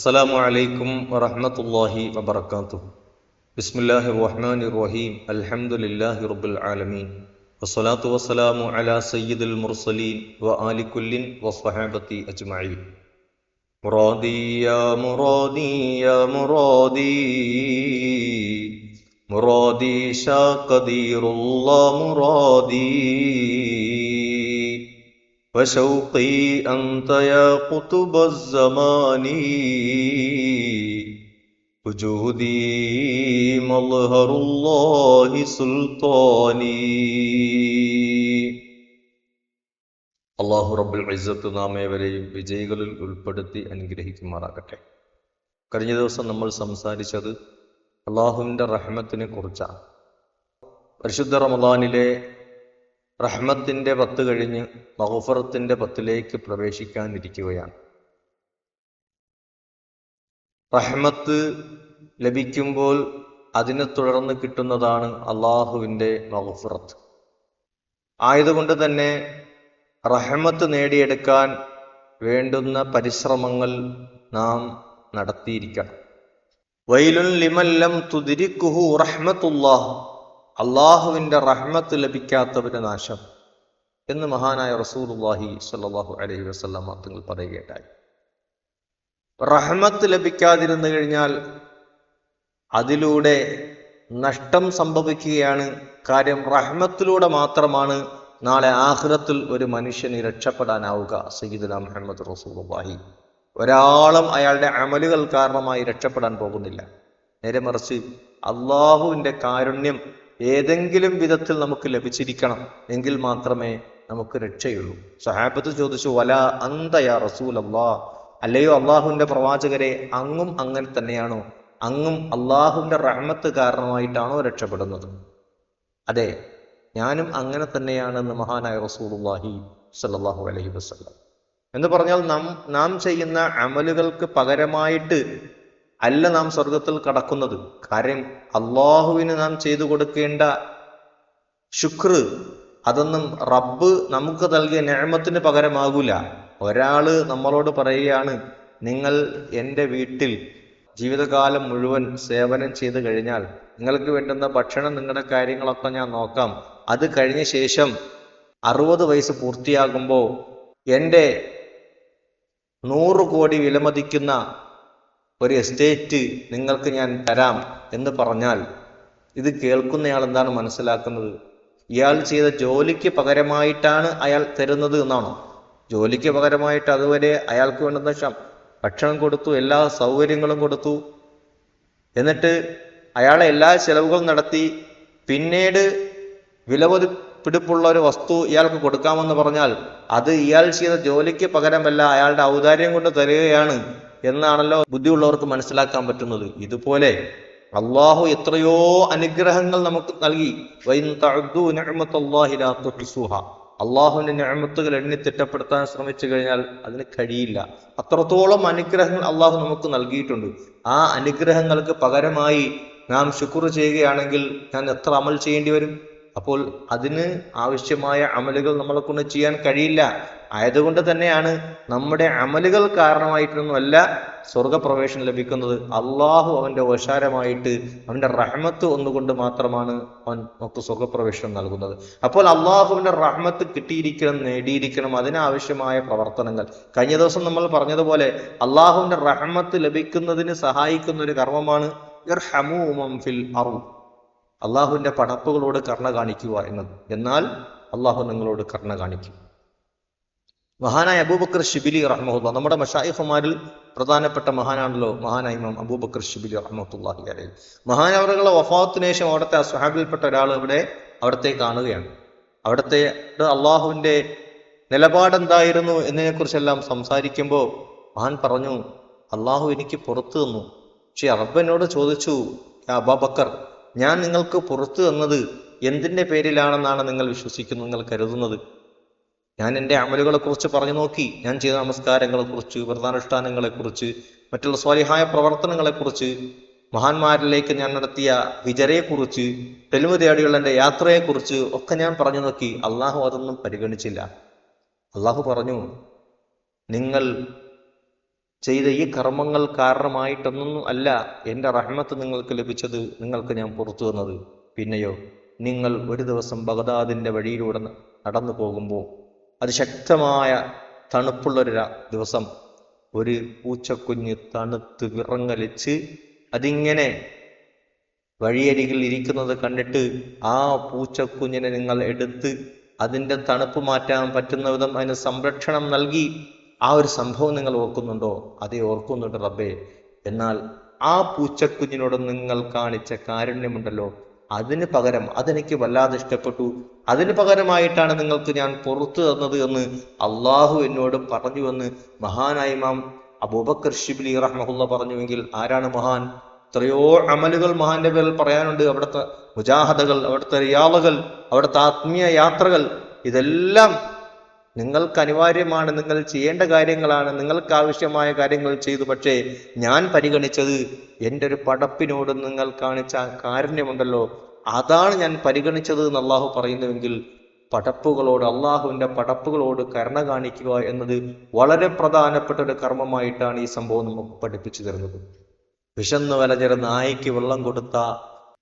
السلام عليكم ورحمة الله وبركاته بسم الله الرحمن الرحيم الحمد لله رب العالمين والصلاة والسلام على سيد المرسلين وآل كل وصحابة أجمعين مرادي يا مرادي يا مرادي مرادي شا قدير الله مرادي وشوقي أنت يا قطب الزمان وجودي مظهر الله سلطاني അള്ളാഹു റബ്ബുൽ ഇസ്സത്ത് നാം ഏവരെയും വിജയികളിൽ ഉൾപ്പെടുത്തി അനുഗ്രഹിക്കുമാറാകട്ടെ കഴിഞ്ഞ ദിവസം നമ്മൾ സംസാരിച്ചത് അള്ളാഹുവിൻ്റെ റഹ്മത്തിനെ കുറിച്ചാണ് പരിശുദ്ധ റമദാനിലെ റഹ്മത്തിന്റെ പത്ത് കഴിഞ്ഞ് മഹുഫറത്തിന്റെ പത്തിലേക്ക് പ്രവേശിക്കാനിരിക്കുകയാണ്. റഹ്മത്ത് ലഭിക്കുമ്പോൾ അതിനെ തുടർന്ന് കിട്ടുന്നതാണ് അള്ളാഹുവിന്റെ മഹുഫറത്ത് ആയതുകൊണ്ട് തന്നെ റഹ്മത്ത് നേടിയെടുക്കാൻ വേണ്ടുന്ന പരിശ്രമങ്ങൾ നാം നടത്തിയിരിക്കണം. വൈലുൻ ലിമല്ലം തുതിരിക്കുഹു റഹ്മത്തുല്ലാഹ് അള്ളാഹുവിന്റെ റഹ്മത്ത് ലഭിക്കാത്തവന് നാശം എന്ന് മഹാനായ റസൂലുല്ലാഹി സല്ലാഹു അലഹി വസല്ലം അർത്ഥങ്ങൾ പറയുകയുണ്ടായി. റഹ്മത്ത് ലഭിക്കാതിരുന്നു കഴിഞ്ഞാൽ അതിലൂടെ നഷ്ടം സംഭവിക്കുകയാണ്. കാര്യം റഹ്മത്തിലൂടെ മാത്രമാണ് നാളെ ആഹ്റത്തിൽ ഒരു മനുഷ്യന് രക്ഷപ്പെടാനാവുക സയ്യിദുല മുഹമ്മദ് റസൂലുള്ളാഹി. ഒരാളും അയാളുടെ അമലുകൾ കാരണമായി രക്ഷപ്പെടാൻ പോകുന്നില്ല. നേരെ മറിച്ച് അള്ളാഹുവിന്റെ കാരുണ്യം ഏതെങ്കിലും വിധത്തിൽ നമുക്ക് ലഭിച്ചിരിക്കണം എങ്കിൽ മാത്രമേ നമുക്ക് രക്ഷയുള്ളൂ. സഹാബത്ത് ചോദിച്ചു വല അന്തയാ റസൂൽ അള്ളാ അല്ലയോ അള്ളാഹുവിന്റെ പ്രവാചകരെ അങ്ങും അങ്ങനെ തന്നെയാണോ? അങ്ങും അള്ളാഹുവിന്റെ റഹ്മത്ത് കാരണമായിട്ടാണോ രക്ഷപ്പെടുന്നത്? അതെ ഞാനും അങ്ങനെ തന്നെയാണെന്ന് മഹാനായ റസൂലുള്ളാഹി സല്ലാഹു അലഹി വസല്ലം. എന്ന് പറഞ്ഞാൽ നാം നാം ചെയ്യുന്ന അമലുകൾക്ക് പകരമായിട്ട് അല്ല നാം സ്വർഗത്തിൽ കടക്കുന്നത്. കാര്യം അള്ളാഹുവിന് നാം ചെയ്തു കൊടുക്കേണ്ട ശുക്ർ അതൊന്നും റബ്ബ് നമുക്ക് നൽകിയ ഞാമത്തിന് പകരമാകൂല. ഒരാൾ നമ്മളോട് പറയുകയാണ് നിങ്ങൾ എന്റെ വീട്ടിൽ ജീവിതകാലം മുഴുവൻ സേവനം ചെയ്തു കഴിഞ്ഞാൽ നിങ്ങൾക്ക് വേണ്ടുന്ന ഭക്ഷണം നിങ്ങളുടെ കാര്യങ്ങളൊക്കെ ഞാൻ നോക്കാം. അത് കഴിഞ്ഞ ശേഷം അറുപത് വയസ്സ് പൂർത്തിയാകുമ്പോൾ എന്റെ നൂറ് കോടി വിലമതിക്കുന്ന ഒരു എസ്റ്റേറ്റ് നിങ്ങൾക്ക് ഞാൻ തരാം എന്ന് പറഞ്ഞാൽ ഇത് കേൾക്കുന്നയാൾ എന്താണ് മനസ്സിലാക്കുന്നത്? ഇയാൾ ചെയ്ത ജോലിക്ക് പകരമായിട്ടാണ് അയാൾ തരുന്നത് എന്നാണോ? ജോലിക്ക് പകരമായിട്ട് അതുവരെ അയാൾക്ക് വേണ്ടുന്ന ഭക്ഷണം കൊടുത്തു എല്ലാ സൗകര്യങ്ങളും കൊടുത്തു. എന്നിട്ട് അയാളെ എല്ലാ ചെലവുകളും നടത്തി. പിന്നീട് വിലപതി പിടിപ്പുള്ള ഒരു വസ്തു ഇയാൾക്ക് കൊടുക്കാമെന്ന് പറഞ്ഞാൽ അത് ഇയാൾ ചെയ്ത ജോലിക്ക് പകരമല്ല അയാളുടെ ഔദാര്യം കൊണ്ട് തരികയാണ്. എന്നാണല്ലോ ബുദ്ധിയുള്ളവർക്ക് മനസ്സിലാക്കാൻ പറ്റുന്നത്. ഇതുപോലെ അള്ളാഹു എത്രയോ അനുഗ്രഹങ്ങൾ നമുക്ക് നൽകി. അള്ളാഹുവിന്റെ ഞാമത്തുകൾ എണ്ണി തിട്ടപ്പെടുത്താൻ ശ്രമിച്ചു കഴിഞ്ഞാൽ അതിന് കഴിയില്ല. അത്രത്തോളം അനുഗ്രഹങ്ങൾ അള്ളാഹു നമുക്ക് നൽകിയിട്ടുണ്ട്. ആ അനുഗ്രഹങ്ങൾക്ക് പകരമായി നാം ശുക്ർ ചെയ്യുകയാണെങ്കിൽ ഞാൻ എത്ര അമൽ ചെയ്യേണ്ടി വരും? അപ്പോൾ അതിന് ആവശ്യമായ അമലുകൾ നമ്മളെ കൊണ്ട് ചെയ്യാൻ കഴിയില്ല. ആയതുകൊണ്ട് തന്നെയാണ് നമ്മുടെ അമലുകൾ കാരണമായിട്ടൊന്നുമല്ല സ്വർഗപ്രവേശനം ലഭിക്കുന്നത്. അള്ളാഹു അവന്റെ ഓശാരമായിട്ട് അവന്റെ റഹ്മത്ത് ഒന്നുകൊണ്ട് മാത്രമാണ് അവൻ നമുക്ക് സ്വർഗപ്രവേശനം നൽകുന്നത്. അപ്പോൾ അള്ളാഹുവിന്റെ റഹ്മത്ത് കിട്ടിയിരിക്കണം നേടിയിരിക്കണം അതിനാവശ്യമായ പ്രവർത്തനങ്ങൾ. കഴിഞ്ഞ ദിവസം നമ്മൾ പറഞ്ഞതുപോലെ അള്ളാഹുവിന്റെ റഹ്മത്ത് ലഭിക്കുന്നതിന് സഹായിക്കുന്ന ഒരു കർമ്മമാണ് ഫിൽ അറു അള്ളാഹുവിന്റെ പടപ്പുകളോട് കർണ കാണിക്കുക എന്നത്. എന്നാൽ അള്ളാഹു നിങ്ങളോട് കർണ കാണിക്കും. മഹാനായ അബൂബക്കർ ഷിബിലി റഹ്മുല്ല നമ്മുടെ മഷായിഫുമാരിൽ പ്രധാനപ്പെട്ട മഹാനാണല്ലോ മഹാനായ ഇമാം അബൂബക്കർ ഷിബിലി റഹ്മത്തുല്ലാഹി അലൈഹി. മഹാനവറുകളെ വഫാത്തിന് ശേഷം അവിടുത്തെ സ്വഹാബിൽപ്പെട്ട ഒരാൾ ഇവിടെ അവിടത്തെ കാണുകയാണ്. അവിടുത്തെ അള്ളാഹുവിന്റെ നിലപാടെന്തായിരുന്നു എന്നതിനെക്കുറിച്ചെല്ലാം സംസാരിക്കുമ്പോൾ മഹാൻ പറഞ്ഞു അള്ളാഹു എനിക്ക് പുറത്തു തന്നു. പക്ഷെ അറബനോട് ചോദിച്ചു അബാബക്കർ ഞാൻ നിങ്ങൾക്ക് പുറത്തു തന്നത് എന്തിന്റെ പേരിലാണെന്നാണ് നിങ്ങൾ വിശ്വസിക്കുന്നു നിങ്ങൾ കരുതുന്നത്? ഞാൻ എന്റെ അമലുകളെക്കുറിച്ച് പറഞ്ഞു നോക്കി. ഞാൻ ചെയ്ത നമസ്കാരങ്ങളെക്കുറിച്ച് കുറിച്ച് വ്രതാനുഷ്ഠാനങ്ങളെ കുറിച്ച് മറ്റുള്ള സ്വാലിഹായ പ്രവർത്തനങ്ങളെക്കുറിച്ച് മഹാന്മാരിലേക്ക് ഞാൻ നടത്തിയ വിചരയെക്കുറിച്ച് തെളിവ് തേടിയുള്ള എന്റെ യാത്രയെക്കുറിച്ച് ഒക്കെ ഞാൻ പറഞ്ഞു നോക്കി. അള്ളാഹു അതൊന്നും പരിഗണിച്ചില്ല. അള്ളാഹു പറഞ്ഞു നിങ്ങൾ ചെയ്ത ഈ കർമ്മങ്ങൾ കാരണമായിട്ടൊന്നും അല്ല എന്റെ റഹ്മത്ത് നിങ്ങൾക്ക് ലഭിച്ചത് നിങ്ങൾക്ക് ഞാൻ പുറത്തു വന്നത്. പിന്നെയോ നിങ്ങൾ ഒരു ദിവസം ബഗദാദിന്റെ വഴിയിലൂടെ നടന്നു പോകുമ്പോൾ അതിശക്തമായ തണുപ്പുള്ളൊരു ദിവസം. ഒരു പൂച്ചക്കുഞ്ഞ് തണുത്ത് വിറങ്ങലിച്ച് അതിങ്ങനെ വഴിയരികിൽ ഇരിക്കുന്നത് കണ്ടിട്ട് ആ പൂച്ചക്കുഞ്ഞിനെ നിങ്ങൾ എടുത്ത് അതിന്റെ തണുപ്പ് മാറ്റാൻ പറ്റുന്ന വിധം അതിന് സംരക്ഷണം നൽകി ആ ഒരു സംഭവം നിങ്ങൾ ഓർക്കുന്നുണ്ടോ? അതേ ഓർക്കുന്നുണ്ട് റബ്ബേ. എന്നാൽ ആ പൂച്ചക്കുഞ്ഞിനോട് നിങ്ങൾ കാണിച്ച കാരുണ്യമുണ്ടല്ലോ. അതിന് പകരം അതെനിക്ക് വല്ലാതെ ഇഷ്ടപ്പെട്ടു. അതിന് പകരമായിട്ടാണ് നിങ്ങൾക്ക് ഞാൻ പുറത്തു തന്നത് എന്ന് അള്ളാഹു എന്നോട് പറഞ്ഞുവെന്ന് മഹാനായി മാം അബൂബക്കർ ഷിബ്ലി റഹ്മഹുല്ല പറഞ്ഞുവെങ്കിൽ ആരാണ് മഹാൻ? എത്രയോ അമലുകൾ മഹാന്റെ പേരിൽ പറയാനുണ്ട്. അവിടുത്തെ മുജാഹദകൾ അവിടുത്തെ റിയാളുകൾ അവിടുത്തെ ആത്മീയ യാത്രകൾ ഇതെല്ലാം നിങ്ങൾക്ക് അനിവാര്യമാണ് നിങ്ങൾ ചെയ്യേണ്ട കാര്യങ്ങളാണ് നിങ്ങൾക്ക് ആവശ്യമായ കാര്യങ്ങൾ ചെയ്തു. പക്ഷേ ഞാൻ പരിഗണിച്ചത് എന്റെ ഒരു പടപ്പിനോട് നിങ്ങൾ കാണിച്ച കാരുണ്യമുണ്ടല്ലോ. അതാണ് ഞാൻ പരിഗണിച്ചത് എന്ന് അള്ളാഹു പറയുന്നുവെങ്കിൽ പടപ്പുകളോട് അള്ളാഹുവിന്റെ പടപ്പുകളോട് കരുണ കാണിക്കുക എന്നത് വളരെ പ്രധാനപ്പെട്ട ഒരു കർമ്മമായിട്ടാണ് ഈ സംഭവം നമുക്ക് പഠിപ്പിച്ചു തരുന്നത്. വിശന്നു വലചര നായ്ക്ക് വെള്ളം കൊടുത്ത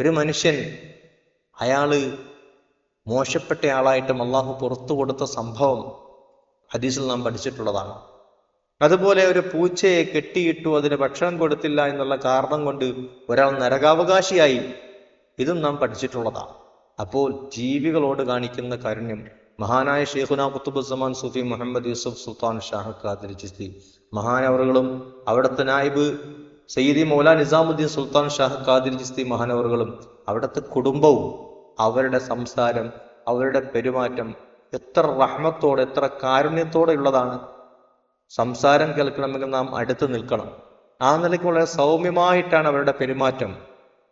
ഒരു മനുഷ്യൻ അയാൾ മോശപ്പെട്ട ആളായിട്ടും അള്ളാഹു പുറത്തു കൊടുത്ത സംഭവം ഹദീസിൽ നാം പഠിച്ചിട്ടുള്ളതാണ്. അതുപോലെ ഒരു പൂച്ചയെ കെട്ടിയിട്ടു അതിന് ഭക്ഷണം കൊടുത്തില്ല എന്നുള്ള കാരണം കൊണ്ട് ഒരാൾ നരകാവകാശിയായി. ഇതും നാം പഠിച്ചിട്ടുള്ളതാണ്. അപ്പോൾ ജീവികളോട് കാണിക്കുന്ന കാരുണ്യം. മഹാനായ ഷെയ്ഖുന കുത്തുബുസമാൻ സുഫി മുഹമ്മദ് യൂസുഫ് സുൽത്താൻ ഷാഹ് ഖാദിർ ചിസ്തി. മഹാനവറുകളും അവിടുത്തെ നായിബ് സയ്യിദി മൗല നിസാമുദ്ദീൻ സുൽത്താൻ ഷാഹ് ഖാദിർ ചിസ്തി മഹാനവറുകളും അവിടുത്തെ കുടുംബവും അവരുടെ സംസാരം അവരുടെ പെരുമാറ്റം എത്ര റഹ്മത്തോടെ എത്ര കാരുണ്യത്തോടെ ഉള്ളതാണ്. സംസാരം കേൾക്കണമെങ്കിൽ നാം അടുത്ത് നിൽക്കണം. ആ നിലയ്ക്ക് വളരെ സൗമ്യമായിട്ടാണ് അവരുടെ പെരുമാറ്റം.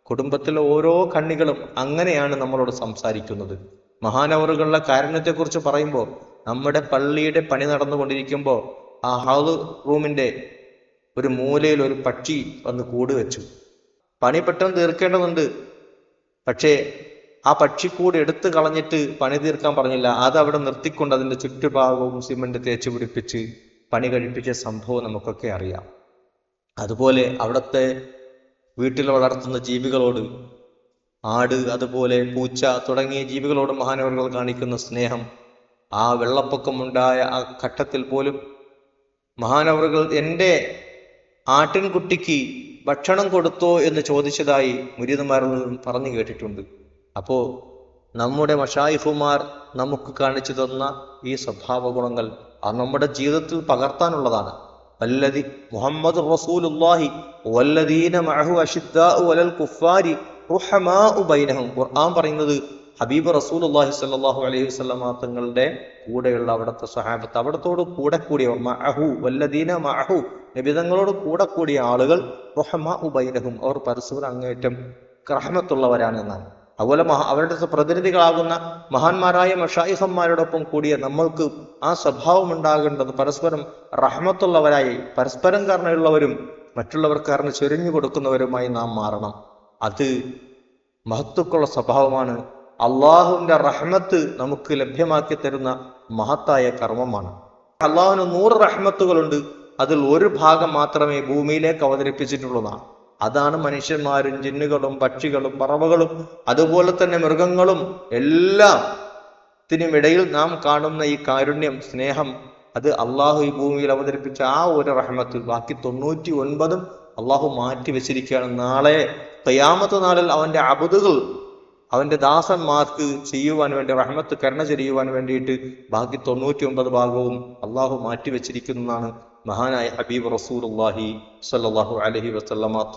കുടുംബത്തിലെ ഓരോ കണ്ണികളും അങ്ങനെയാണ് നമ്മളോട് സംസാരിക്കുന്നത്. മഹാനവറുകളുടെ കാരുണ്യത്തെക്കുറിച്ച് പറയുമ്പോൾ നമ്മുടെ പള്ളിയുടെ പണി നടന്നുകൊണ്ടിരിക്കുമ്പോൾ ആ ഹാൾ റൂമിന്റെ ഒരു മൂലയിൽ ഒരു പക്ഷി വന്ന് കൂട് വെച്ചു. പണി പെട്ടെന്ന് തീർക്കേണ്ടതുണ്ട്. പക്ഷേ ആ പക്ഷിക്കൂട് എടുത്തു കളഞ്ഞിട്ട് പണി തീർക്കാൻ പറഞ്ഞില്ല. അത് അവിടെ നിർത്തിക്കൊണ്ട് അതിന്റെ ചുറ്റുഭാഗവും സിമെന്റ് തേച്ച് പിടിപ്പിച്ച് പണി കഴിപ്പിച്ച സംഭവം നമുക്കൊക്കെ അറിയാം. അതുപോലെ അവിടുത്തെ വീട്ടിൽ വളർത്തുന്ന ജീവികളോട് ആട് അതുപോലെ പൂച്ച തുടങ്ങിയ ജീവികളോട് മഹാനവറുകൾ കാണിക്കുന്ന സ്നേഹം ആ വെള്ളപ്പൊക്കമുണ്ടായ ആ ഘട്ടത്തിൽ പോലും മഹാനവറുകൾ എന്റെ ആട്ടിൻകുട്ടിക്ക് ഭക്ഷണം കൊടുത്തോ എന്ന് ചോദിച്ചതായി മുരീതന്മാരിൽ നിന്നും പറഞ്ഞു കേട്ടിട്ടുണ്ട്. അപ്പോ നമ്മുടെ മഷായിഫുമാർ നമുക്ക് കാണിച്ചു തന്ന ഈ സ്വഭാവ ഗുണങ്ങൾ അത് നമ്മുടെ ജീവിതത്തിൽ പകർത്താനുള്ളതാണ്. വല്ലതി മുഹമ്മദ് റസൂലുള്ളാഹി വല്ലദീന മഅഹു അഷിദ്ദാഉ വലൽ കുഫാരി ബൈനഹും. ഖുർആൻ പറയുന്നത് ഹബീബ് റസൂലുള്ളാഹി സ്വല്ലല്ലാഹു അലൈഹി വസല്ലമ തങ്ങളുടെ കൂടെയുള്ള അവിടുത്തെ സ്വഹാബത്ത് അവിടത്തോട് കൂടെ കൂടിയ മഹു വല്ലദീന മഹു നബിതങ്ങളോട് കൂടെ കൂടിയ ആളുകൾ റുഹമാ ഉബൈനഹും അവർ പരസ്പരം അങ്ങേറ്റം ക്രഹമത്തുള്ളവരാണ് എന്നാണ്. അതുപോലെ മഹാ അവരുടെ പ്രതിനിധികളാകുന്ന മഹാന്മാരായ മഷായിഹന്മാരോടൊപ്പം കൂടിയ നമ്മൾക്ക് ആ സ്വഭാവം ഉണ്ടാകേണ്ടത് പരസ്പരം റഹ്മത്തുള്ളവരായി പരസ്പരം കാരണമുള്ളവരും മറ്റുള്ളവർക്ക് കാരണം ചൊരിഞ്ഞു കൊടുക്കുന്നവരുമായി നാം മാറണം. അത് മഹത്വക്കുള്ള സ്വഭാവമാണ്. അള്ളാഹുവിന്റെ റഹ്മത്ത് നമുക്ക് ലഭ്യമാക്കി തരുന്ന മഹത്തായ കർമ്മമാണ്. അള്ളാഹുവിന് നൂറ് റഹ്മത്തുകളുണ്ട്. അതിൽ ഒരു ഭാഗം മാത്രമേ ഭൂമിയിലേക്ക് അവതരിപ്പിച്ചിട്ടുള്ളതാണ്. അതാണ് മനുഷ്യന്മാരും ജിന്നുകളും പക്ഷികളും പറവകളും അതുപോലെ തന്നെ മൃഗങ്ങളും എല്ലാം ത്തിനും ഇടയിൽ നാം കാണുന്ന ഈ കാരുണ്യം സ്നേഹം അത് അള്ളാഹു ഈ ഭൂമിയിൽ അവതരിപ്പിച്ച ആ ഒരു റഹ്മത്ത് ബാക്കി തൊണ്ണൂറ്റി ഒൻപതും അള്ളാഹു മാറ്റി വെച്ചിരിക്കുകയാണ്. നാളെ തയ്യാമത്ത് നാളിൽ അവന്റെ അബുദുകൾ അവന്റെ ദാസന്മാർക്ക് ചെയ്യുവാൻ വേണ്ടി റഹ്മത്ത് കരുണ ചെയ്യുവാൻ വേണ്ടിയിട്ട് ബാക്കി തൊണ്ണൂറ്റി ഒമ്പത് ഭാഗവും അള്ളാഹു മാറ്റി വെച്ചിരിക്കുന്നതാണ് മഹാനായ ഹബീബ് റസൂലുള്ളാഹി അള്ളാഹി അലൈഹി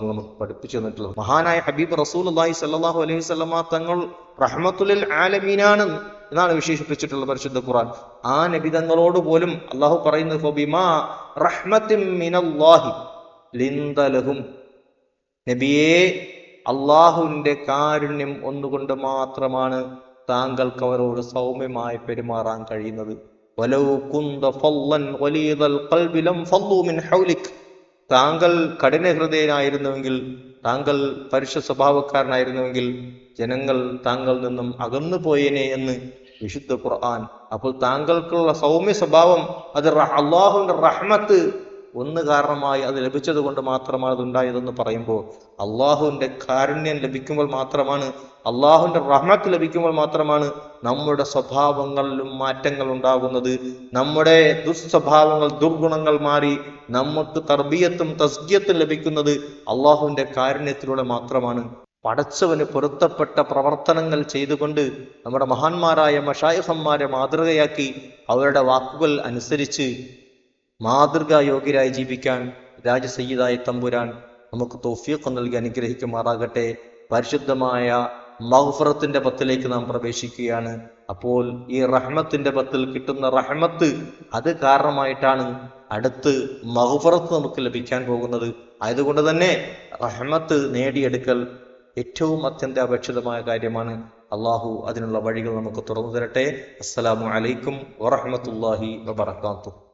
നമുക്ക് പഠിപ്പിച്ചു തന്നിട്ടുള്ളത് മഹാനായ ഹബീബ് റസൂലുള്ളാഹി സല്ലാഹു അലൈഹി വസല്ലമ തങ്ങൾ റഹ്മത്തുലിൽ ആലമീനാണ് എന്നാണ് വിശേഷിപ്പിച്ചിട്ടുള്ള പരിശുദ്ധ ഖുറാൻ ആ നബിതങ്ങളോട് പോലും അള്ളാഹു പറയുന്നത് നബിയെ അള്ളാഹുവിന്റെ കാരുണ്യം ഒന്നുകൊണ്ട് മാത്രമാണ് താങ്കൾക്ക് അവരോട് സൗമ്യമായി പെരുമാറാൻ കഴിയുന്നത്. വലൗ കുന്ത ഫല്ലൻ വലീദൽ കൽബിലം ഫല്ലു മിൻ ഹൗലിക് താങ്കൾ കഠിന ഹൃദയനായിരുന്നുവെങ്കിൽ താങ്കൾ പരുഷ സ്വഭാവക്കാരനായിരുന്നുവെങ്കിൽ ജനങ്ങൾ താങ്കൾ നിന്നും അകന്നു പോയേനെ എന്ന് വിശുദ്ധ ഖുർആൻ. അപ്പോൾ താങ്കൾക്കുള്ള സൗമ്യ സ്വഭാവം അത് അള്ളാഹുവിന്റെ റഹ്മത്ത് ഒന്ന് കാരണമായി അത് ലഭിച്ചത് കൊണ്ട് മാത്രമാണ് അതുണ്ടായതെന്ന് പറയുമ്പോൾ അള്ളാഹുവിന്റെ കാരുണ്യം ലഭിക്കുമ്പോൾ മാത്രമാണ് അള്ളാഹുവിന്റെ റഹ്മത്ത് ലഭിക്കുമ്പോൾ മാത്രമാണ് നമ്മുടെ സ്വഭാവങ്ങളിലും മാറ്റങ്ങൾ ഉണ്ടാകുന്നത്. നമ്മുടെ ദുസ്വഭാവങ്ങൾ ദുർഗുണങ്ങൾ മാറി നമുക്ക് തർബീയത്തും തസ്കിയത്തും ലഭിക്കുന്നത് അള്ളാഹുവിന്റെ കാരുണ്യത്തിലൂടെ മാത്രമാണ്. പടച്ചവന് പൊരുത്തപ്പെട്ട പ്രവർത്തനങ്ങൾ ചെയ്തുകൊണ്ട് നമ്മുടെ മഹാന്മാരായ മഷായിഹന്മാരെ മാതൃകയാക്കി അവരുടെ വാക്കുകൾ അനുസരിച്ച് മാതൃകായോഗ്യരായി ജീവിക്കാൻ രാജസയ്യിദായ തമ്പുരാൻ നമുക്ക് തൗഫീഖ് നൽകി അനുഗ്രഹിക്കുമാറാകട്ടെ. പരിശുദ്ധമായ മഹുഫറത്തിന്റെ പത്തിലേക്ക് നാം പ്രവേശിക്കുകയാണ്. അപ്പോൾ ഈ റഹ്മത്തിന്റെ പത്തിൽ കിട്ടുന്ന റഹ്മത്ത് അത് കാരണമായിട്ടാണ് അടുത്ത് മഹുഫറത്ത് നമുക്ക് ലഭിക്കാൻ പോകുന്നത്. ആയതുകൊണ്ട് തന്നെ റഹ്മത്ത് നേടിയെടുക്കൽ ഏറ്റവും അത്യന്താപേക്ഷിതമായ കാര്യമാണ്. അള്ളാഹു അതിനുള്ള വഴികൾ നമുക്ക് തുറന്നു തരട്ടെ. അസ്സലാമു അലൈക്കും വറഹമത്തല്ലാഹി വബർക്കാത്തു